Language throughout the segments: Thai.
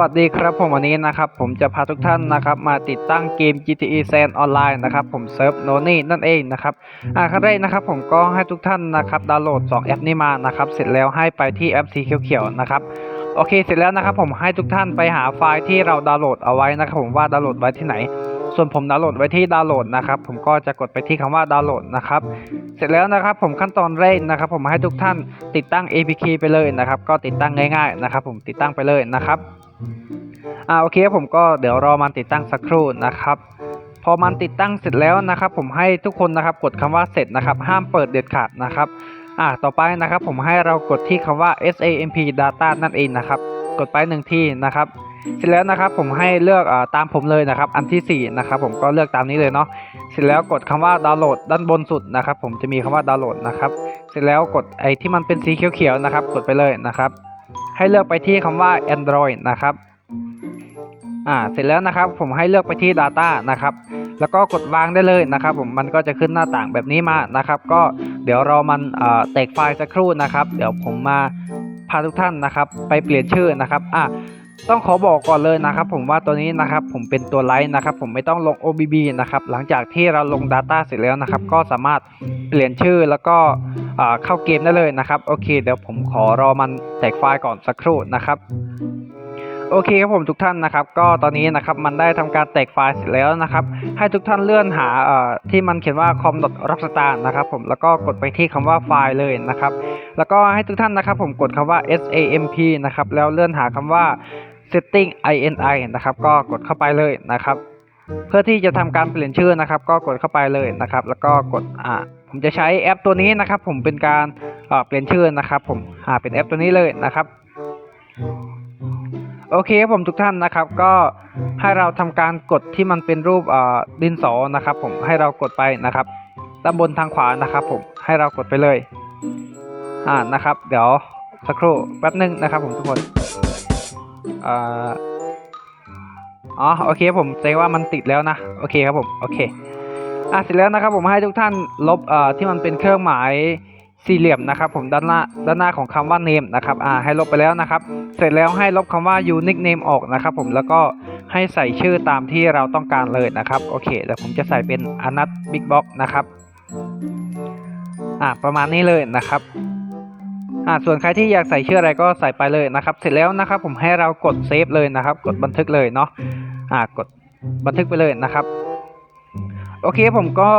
วัสดีครับผมวันนี้นะครับผมจะพาทุกท่านนะครับมาติดตั้งเกม GTA San Online นะครับผมเซิร์ฟโนนี่นั่นเองนะครับอ่าขั้นแรกนะครับผมก็ให้ทุกท่านนะครับดาวน์โหลด 2 แอปนี้มานะครับเสร็จแล้วให้ไปที่แอปสีเขียวๆนะครับโอเคเสร็จแล้วนะครับผมให้ทุกท่านไปหาไฟล์ที่เราดาวน์โหลดเอาไว้นะครับผมว่าดาวน์โหลดไว้ที่ไหน ส่วนผมดาวน์โหลดไว้ที่ดาวน์โหลดนะครับผมก็จะกดไปที่คำว่าดาวน์โหลดนะครับเสร็จแล้วนะครับผมขั้นตอนแรกนะครับผมให้ทุกท่านติดตั้ง APK ไปเลยนะครับก็ติดตั้งง่ายๆนะครับผมติดตั้งไปเลยนะครับ อ่าโอเคผมก็เดี๋ยวรอมันติดตั้งสักครู่นะครับ พอมันติดตั้งเสร็จแล้วนะครับ ผมให้ทุกคนนะครับกดคำว่าเสร็จนะครับ ห้ามเปิดเด็ดขาดนะครับอ่าต่อไปนะครับ ผมให้เรากดที่คำว่า SAMP Data นั่นเองนะครับ กดไปหนึ่งที่นะครับ เสร็จแล้วนะครับ ผมให้เลือกอตามผมเลยนะครับ อันที่สี่นะครับผมก็เลือกตามนี้เลยเนาะเสร็จแล้วกดคำว่าดาวน์โหลดด้านบนสุดนะครับ ผมจะมีคำว่าดาวน์โหลดนะครับ เสร็จแล้วกดไอที่มันเป็นสีเขียวๆนะครับ กดไปเลยนะครับ ให้เลือกไปที่คำว่า Android นะครับอ่าเสร็จแล้วนะครับผมให้เลือกไปที่ Data นะครับ แล้วก็กดวางได้เลยนะครับ ผมมันก็จะขึ้นหน้าต่างแบบนี้มานะครับ ก็เดี๋ยวรอมันเอ่อแตกไฟล์สักครู่นะครับ เดี๋ยวผมมาพาทุกท่านนะครับ ไปเปลี่ยนชื่อนะครับอ่า ต้องขอบอกก่อนเลยนะครับผมว่าตัวนี้นะครับผมเป็นตัวไลท์นะครับผมไม่ต้องลง OBB นะครับหลังจากที่เราลง Data เสร็จแล้วนะครับก็สามารถเปลี่ยนชื่อแล้วก็เข้าเกมได้เลยนะครับโอเคเดี๋ยวผมขอรอมันแตกไฟล์ก่อนสักครู่นะครับ โอเคครับผมทุกท่านนะครับ ก็ตอนนี้นะครับมันได้ทำการแตกไฟล์เสร็จแล้วนะครับ ให้ทุกท่านเลื่อนหาเอ่อที่มันเขียนว่า com.rockstar นะครับผมแล้วก็กดไปที่คำว่าไฟล์เลยนะครับ แล้วก็ให้ทุกท่านนะครับ ผมกดคำว่า SAMP นะครับแล้วเลื่อนหาคำว่า setting ini นะครับก็กดเข้าไปเลยนะครับ เพื่อที่จะทำการเปลี่ยนชื่อนะครับ ก็กดเข้าไปเลยนะครับ แล้วก็กดอ่าผมจะใช้แอปตัวนี้นะครับ ผมเป็นการเอ่อเปลี่ยนชื่อนะครับ ผมอ่าเป็นแอปตัวนี้เลยนะครับ โอเคครับผมทุกท่านนะครับก็ให้เราทำการกดที่มันเป็นรูปดินสอนะครับผมให้เรากดไปนะครับด้านบนทางขวานะครับผมให้เรากดไปเลยอ่านะครับ เดี๋ยวสักครู่แป๊บหนึงนะครับผมทุกคนอ๋อโอเคผมแสดงว่ามันติดแล้วนะโอเคครับผมโอเคอะเสร็จแล้วนะครับผมให้ทุกท่านลบเอ่อที่มันเป็นเครื่องหมาย สี่เหลี่ยมนะครับผมด้านหน้าด้านหน้าของคำว่า name นะครับอ่าให้ลบไปแล้วนะครับ เสร็จแล้วให้ลบคำว่า unique name ออกนะครับผมแล้วก็ให้ใส่ชื่อตามที่เราต้องการเลยนะครับโอเคเดี๋ยวผมจะใส่เป็นอนัทบิ๊กบ็อกนะครับอ่าประมาณนี้เลยนะครับอ่าส่วนใครที่อยากใส่ชื่ออะไรก็ใส่ไปเลยนะครับ เสร็จแล้วนะครับผมให้เรากดเซฟเลยนะครับ กดบันทึกเลยเนาะอ่ากดบันทึกไปเลยนะครับ โอเคผมก็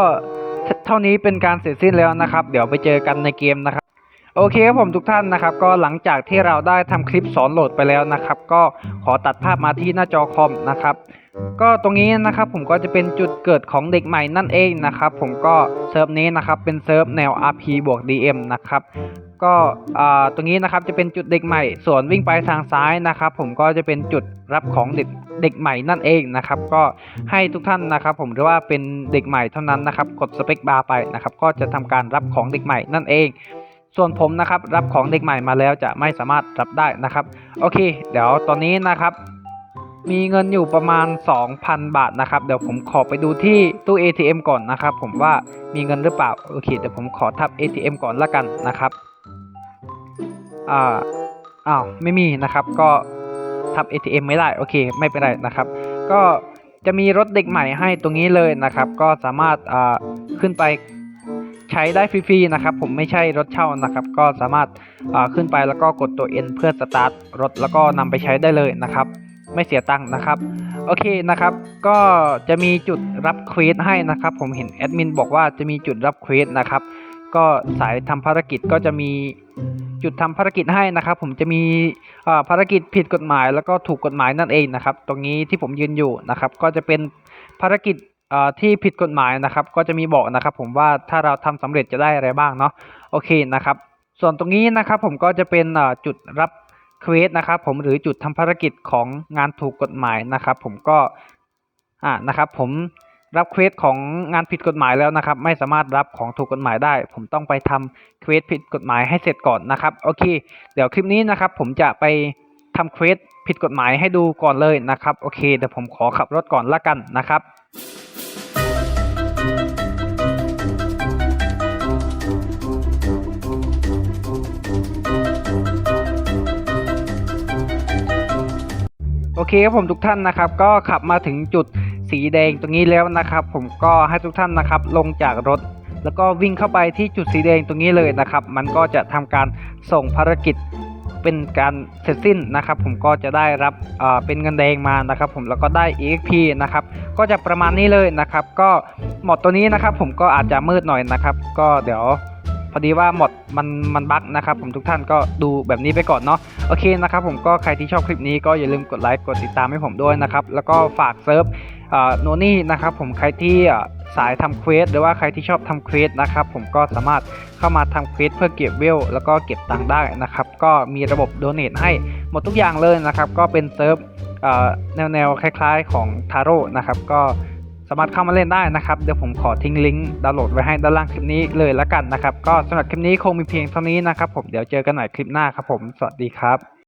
เท่านี้เป็นการเสร็จสิ้นแล้วนะครับ เดี๋ยวไปเจอกันในเกมนะครับ โอเคครับผมทุกท่านนะครับ ก็หลังจากที่เราได้ทำคลิปสอนโหลดไปแล้วนะครับ ก็ขอตัดภาพมาที่หน้าจอคอมนะครับ ก็ตรงนี้นะครับผมก็จะเป็นจุดเกิดของเด็กใหม่นั่นเองนะครับผมก็เซิร์ฟนี้นะครับเป็นเซิร์ฟแนว RP บวก DM นะครับก็อ่าตรงนี้นะครับจะเป็นจุดเด็กใหม่ ส่วนวิ่งไปทางซ้ายนะครับ ผมก็จะเป็นจุดรับของเด็กเด็กใหม่นั่นเองนะครับ ก็ให้ทุกท่านนะครับ ผมหรือว่าเป็นเด็กใหม่เท่านั้นนะครับ กดสเปคบาร์ไปนะครับ ก็จะทำการรับของเด็กใหม่นั่นเอง ส่วนผมนะครับรับของเด็กใหม่มาแล้วจะไม่สามารถรับได้นะครับ โอเค เดี๋ยวตอนนี้นะครับ มีเงินอยู่ประมาณ 2,000 บาทนะครับ เดี๋ยวผมขอไปดูที่ตู้ ATM ก่อนนะครับ ผมว่ามีเงินหรือเปล่า โอเค เดี๋ยวผมขอทับ ATM ก่อนละกันนะครับ อ่า อ้าว ไม่มีนะครับ ก็ทับ ATM ไม่ได้ โอเค ไม่เป็นไรนะครับ ก็จะมีรถเด็กใหม่ให้ตรงนี้เลยนะครับ ก็สามารถอ่าขึ้นไปใช้ได้ฟรีๆนะครับ ผมไม่ใช่รถเช่านะครับ ก็สามารถาขึ้นไปแล้วก็กดตัว N เพื่อสตาร์ทรถแล้วก็นำไปใช้ได้เลยนะครับ ไม่เสียตังค์นะครับ โอเคนะครับ ก็จะมีจุดรับเควสให้นะครับ ผมเห็นแอดมินบอกว่าจะมีจุดรับเควสนะครับ ก็สายทำภารกิจก็จะมีจุดทำภารกิจให้นะครับ ผมจะมีภารกิจผิดกฎหมาย แล้วก็ถูกกฎหมายนั่นเองนะครับ ตรงนี้ที่ผมยืนอยู่นะครับ ก็จะเป็นภารกิจที่ผิดกฎหมายนะครับ ก็จะมีบอกนะครับ ผมว่าถ้าเราทำสำเร็จจะได้อะไรบ้างเนาะโอเคนะครับ ส่วนตรงนี้นะครับ ผมก็จะเป็นจุดรับ เควสนะครับผมหรือจุดทำภารกิจของงานถูกกฎหมายนะครับผมก็อ่านะครับผมรับเควสของงานผิดกฎหมายแล้วนะครับ ไม่สามารถรับของถูกกฎหมายได้ ผมต้องไปทำเควสผิดกฎหมายให้เสร็จก่อนนะครับโอเค เดี๋ยวคลิปนี้นะครับ ผมจะไปทำเควสผิดกฎหมายให้ดูก่อนเลยนะครับโอเคเดี๋ยวผมขอขับรถก่อนละกันนะครับ เคครับผมทุกท่านนะครับ ก็ขับมาถึงจุดสีแดงตรงนี้แล้วนะครับ ผมก็ให้ทุกท่านนะครับ ลงจากรถ แล้วก็วิ่งเข้าไปที่จุดสีแดงตรงนี้เลยนะครับ มันก็จะทำการส่งภารกิจเป็นการเสร็จสิ้นนะครับ ผมก็จะได้รับเเป็นเงินแดงมานะครับ ผมแล้วก็ได้ EXP นะครับ ก็จะประมาณนี้เลยนะครับ ก็หมดตัวนี้นะครับ ผมก็อาจจะมืดหน่อยนะครับ ก็เดี๋ยว พอดีว่าหมดมันมันบั๊กนะครับผมทุกท่านก็ดูแบบนี้ไปก่อนเนาะโอเคนะครับผมก็ใครที่ชอบคลิปนี้ก็อย่าลืมกดไลค์กดติดตามให้ผมด้วยนะครับแล้วก็ฝากเซิร์ฟโนนี่นะครับผมใครที่สายทำเควสหรือว่าใครที่ชอบทำเควสนะครับผมก็สามารถเข้ามาทำเควสเพื่อเก็บเวลแล้วก็เก็บตังค์ได้นะครับก็มีระบบโดเนทให้หมดทุกอย่างเลยนะครับก็เป็นเซิร์ฟแนวแนวคล้าย ๆ ของทาโร่นะครับก็ สามารถเข้ามาเล่นได้นะครับ เดี๋ยวผมขอทิ้งลิงก์ดาวน์โหลดไว้ให้ด้านล่างคลิปนี้เลยละกันนะครับ ก็สำหรับคลิปนี้คงมีเพียงเท่านี้นะครับผมเดี๋ยวเจอกันใหม่คลิปหน้าครับผม สวัสดีครับ